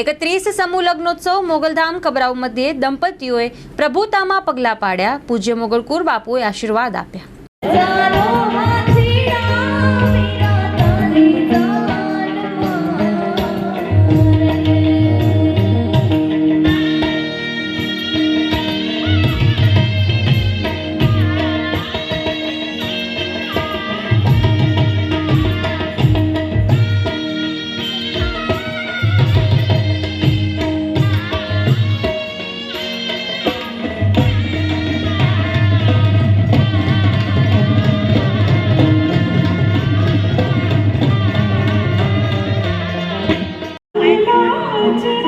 એકત્રીસ સમૂહ લગ્નોત્સવ મોગલધામ કબરાઉ મધ્યે દંપતીઓએ પ્રભુતામાં પગલાં પાડ્યા. પૂજ્ય મોગલકુર બાપુએ આશીર્વાદ આપ્યા. to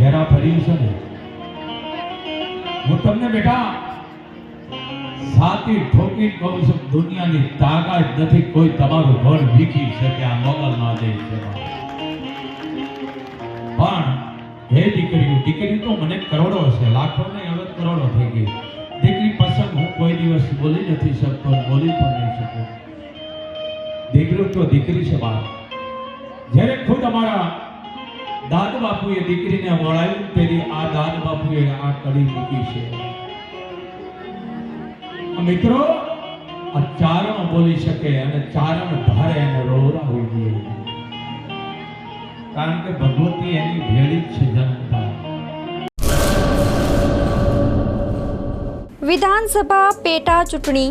સાક્ષી ફરી છે ને? હું તમને બેટા સાતી ઠોકી કહું છું, દુનિયાની તાકાત નથી, કોઈ તમારું ઘર વીખી શકે, આ મોગલમાં દે છે પણ હે દીકરીઓ, દીકરી તો મને કરોડો છે લાખો ને હવે કરોડો થઈ ગઈ. દીકરી પસંદ હું કોઈ દિવસ બોલી નથી શકતો બોલી પણ નહીં શકું. દીકરી તો દીકરી છે બાપ જ્યારે ખુદ અમારા દાદ બાપુએ દીકરીને વળાવી તેની આ દાદ બાપુએ આ કડી મૂકી છે. મિત્રો, આ ચારણ બોલી શકે અને ચારણ ભારે અને રોવરાવવું જોઈએ કારણ કે ભગવતી એની ભેળી છે જનતા. વિધાનસભા પેટા ચૂંટણી